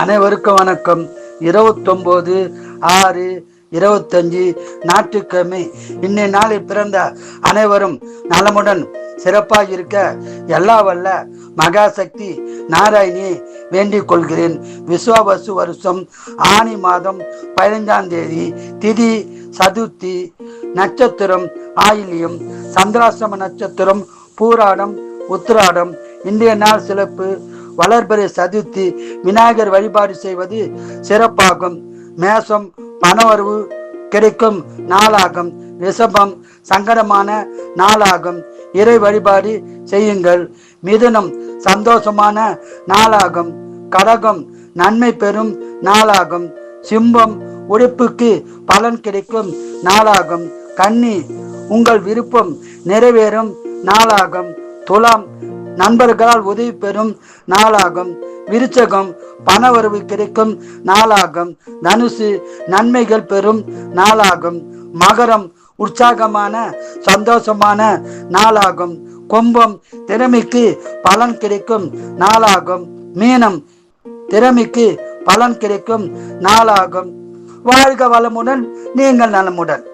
அனைவருக்கும் வணக்கம். இருபத்தொம்போது ஆறு இருபத்தஞ்சு ஞாயிற்றுக்கிழமை. இன்னை நாளில் பிறந்த அனைவரும் நலமுடன் சிறப்பாக இருக்க எல்லா வல்ல மகாசக்தி நாராயணி வேண்டிக் கொள்கிறேன். விஸ்வாவசு வருஷம் ஆனி மாதம் பதினைஞ்சாம் தேதி திதி சதுர்த்தி நட்சத்திரம் ஆயிலியம் சந்திராசிரம நட்சத்திரம் பூராடம் உத்திராடம் இன்றைய நாள் சிறப்பு வளர்பிறை சதுர்த்தி விநாயகர் வழிபாடு செய்வது சிறப்பாகும். மேசம் பணவரவு கிடைக்கும் நாளாகும். ரிஷபம் சங்கடமான நாளாகும். இறை வழிபாடு செய்யுங்கள். மிதுனம் சந்தோஷமான நாளாகும். கடகம் நன்மை பெறும் நாளாகும். சிம்பம் உழைப்புக்கு பலன் கிடைக்கும் நாளாகும். கன்னி உங்கள் விருப்பம் நிறைவேறும் நாளாகும். துலாம் நண்பர்களால் உதவி பெறும் நாளாகும். விருச்சகம் பணவரவு கிடைக்கும் நாளாகும். தனுசு நன்மைகள் பெறும் நாளாகும். மகரம் உற்சாகமான சந்தோஷமான நாளாகும். கும்பம் திறமைக்கு பலன் கிடைக்கும் நாளாகும். மீனம் திறமைக்கு பலன் கிடைக்கும் நாளாகும். வாழ்க வளமுடன் நீங்கள் நலமுடன்.